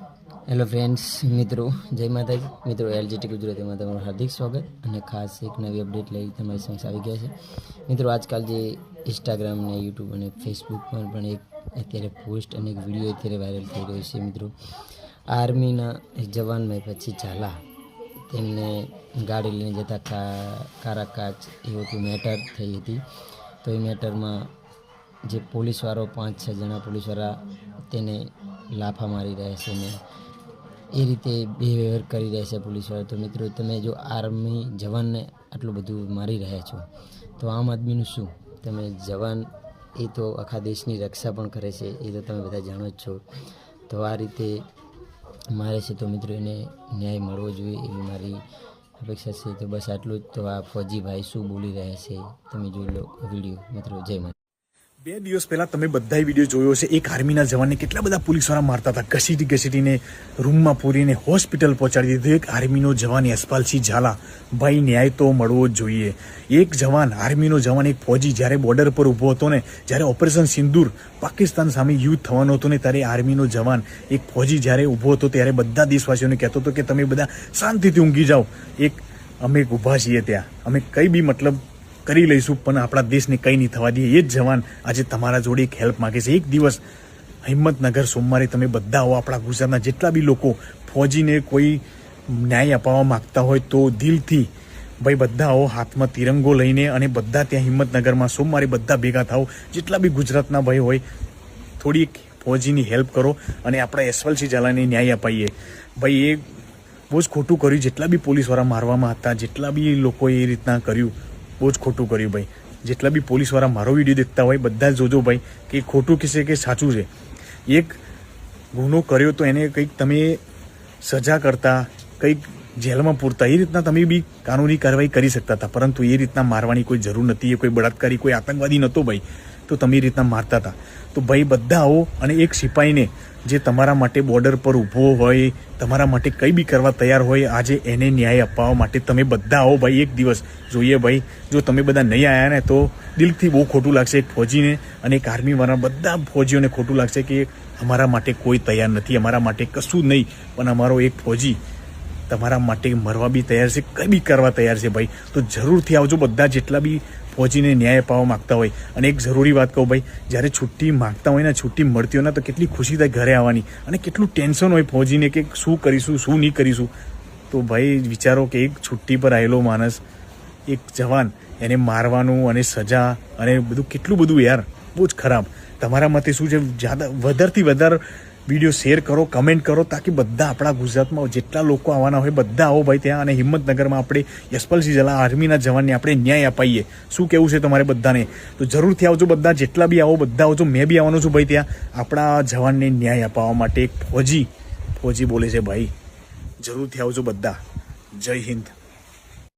Hello friends મિત્રો, જય માતાજી. મિત્રો એલજીટી ગુજરાતીમાં તમારું હાર્દિક સ્વાગત અને ખાસ એક નવી અપડેટ લઈ તમારી સમક્ષ આવી ગયા છે. મિત્રો, આજકાલ જે ઇન્સ્ટાગ્રામ ને યુટ્યુબ અને ફેસબુક પર પણ એક અત્યારે પોસ્ટ અને એક વીડિયો અત્યારે વાયરલ થઈ રહ્યો છે, મિત્રો. આર્મીના જવાનભાઈ પછી ઝાલા. તેમને ગાડી લઈને જતા કારાકાચ એવું કે મેટર થઈ હતી. તો એ મેટરમાં જે પોલીસવાળો પાંચ છ જણા પોલીસવાળા તેને લાફા મારી રહ્યા છે ને, એ રીતે બિહેવિયર કરી રહ્યા છે પોલીસવાળા. તો મિત્રો, તમે જો આર્મી જવાનને આટલું બધું મારી રહ્યા છો, તો આમ આદમીનું શું? તમે જવાન એ તો આખા દેશની રક્ષા પણ કરે છે, એ તો તમે બધા જાણો જ છો. તો આ રીતે મારે છે તો મિત્રો એને ન્યાય મળવો જોઈએ એવી મારી અપેક્ષા છે. તો બસ આટલું જ. તો આ ફોજીભાઈ શું બોલી રહ્યા છે, તમે જોઈ લો વીડિયો. મિત્રો, જય માતા બે દિવસ પહેલા તમે બધા વીડિયો જોયો છે એક આર્મીના જવાનને કેટલા બધા પોલીસવાળા મારતા હતા. ઘસીટી ઘસીટીને રૂમમાં પૂરીને હોસ્પિટલ પહોંચાડી દીધું. એક આર્મીનો જવાન યશપાલસિંહ ઝાલા. ભાઈ, ન્યાય તો મળવો જ જોઈએ. એક જવાન, આર્મીનો જવાન એક ફોજી જ્યારે બોર્ડર પર ઊભો હતો ને, જ્યારે ઓપરેશન સિંદૂર પાકિસ્તાન સામે યુદ્ધ થવાનો હતો ને, ત્યારે આર્મીનો જવાન એક ફોજી જ્યારે ઊભો હતો, ત્યારે બધા દેશવાસીઓને કહેતો હતો કે, તમે બધા શાંતિથી ઊંઘી જાઓ. એક, અમે ઊભા છીએ ત્યાં. અમે કંઈ બી મતલબ કરી લઈશું, પણ આપણા દેશને કંઈ નહીં થવા દઈએ. એ જ જવાન આજે તમારા જોડે એક હેલ્પ માગે છે. એક દિવસ હિંમતનગર સોમવારે તમે બધા હો આપણા ગુજરાતના જેટલા બી લોકો ફૌજીને કોઈ ન્યાય અપાવવા માગતા હોય તો દિલથી ભાઈ બધા આવો, હાથમાં તિરંગો લઈને અને બધા ત્યાં હિંમતનગરમાં સોમવારે બધા ભેગા થાઓ. જેટલા બી ગુજરાતના ભાઈ હોય, થોડી ફૌજીની હેલ્પ કરો અને આપણા યશવંતસિંહ ઝાલાને ન્યાય અપાઈએ. ભાઈ, એ બહુ જ ખોટું કર્યું. જેટલા બી પોલીસવાળા મારવામાં હતા, જેટલા બી લોકોએ એ રીતના કર્યું બહુ જ ખોટું કર્યું ભાઈ. જેટલા બી પોલીસવાળા મારો વીડિયો દેખતા હોય, બધા જોજો ભાઈ, કે ખોટું કે કહેશે કે સાચું છે. એક ગુનો કર્યો તો એને કંઈક તમે સજા કરતા, કંઈક જેલમાં પૂરતા, એ રીતના તમે બી કાનૂની કાર્યવાહી કરી શકતા હતા. પરંતુ એ રીતના મારવાની કોઈ જરૂર નથી, એ કોઈ બળાત્કારી, કોઈ આતંકવાદી નહોતો ભાઈ. તો તમે એ રીતના મારતા હતા. તો ભાઈ બધા આવો અને એક સિપાહીને જે તમારા માટે બોર્ડર પર ઊભો હોય, તમારા માટે કંઈ બી કરવા તૈયાર હોય, આજે એને ન્યાય અપાવવા માટે તમે બધા આવો ભાઈ એક દિવસ. જોઈએ ભાઈ, જો તમે બધા નહીં આવ્યા ને તો દિલથી બહુ ખોટું લાગશે એક ફોજીને અને એક આર્મીવાળા બધા ફોજીઓને ખોટું લાગશે કે અમારા માટે કોઈ તૈયાર નથી, અમારા માટે કશું નહીં. પણ અમારો એક ફૌજી તમારા માટે મરવા બી તૈયાર છે, કંઈ બી કરવા તૈયાર છે ભાઈ? તો જરૂરથી આવજો, બધા જેટલા બી ફોજીને ન્યાય અપાવવા માગતા હોય. અને એક જરૂરી વાત કહું ભાઈ, જ્યારે છુટ્ટી માગતા હોય ને, છુટ્ટી મળતી હોય ને, તો કેટલી ખુશી થાય ઘરે આવવાની. અને કેટલું ટેન્શન હોય ફોજીને કે શું કરીશું, શું નહીં કરીશું. તો ભાઈ, વિચારો કે એક છુટ્ટી પર આવેલો માણસ, એક જવાન, એને મારવાનું અને સજા અને બધું, કેટલું બધું યાર, બહુ જ ખરાબ. તમારા મતે શું છે? જ્યાદા, વધારથી વધારે વીડિયો શેર કરો, કમેન્ટ કરો, તાકી બધા આપણા ગુજરાતમાં જેટલા લોકો આવવાના હોય બધા આવો ભાઈ ત્યાં અને હિંમતનગરમાં આપણે યશપાલસિંહ ઝાલા આર્મીના જવાનને આપણે ન્યાય અપાઈએ. શું કેવું છે તમારે બધાને? તો જરૂરથી આવજો બધા, જેટલા બી આવો બધા આવજો, મેં બી આવવાનો છું ભાઈ ત્યાં. આપણા જવાનને ન્યાય અપાવવા માટે એક ફોજી ફોજી બોલે છે ભાઈ. જરૂરથી આવજો બધા. જય હિન્દ.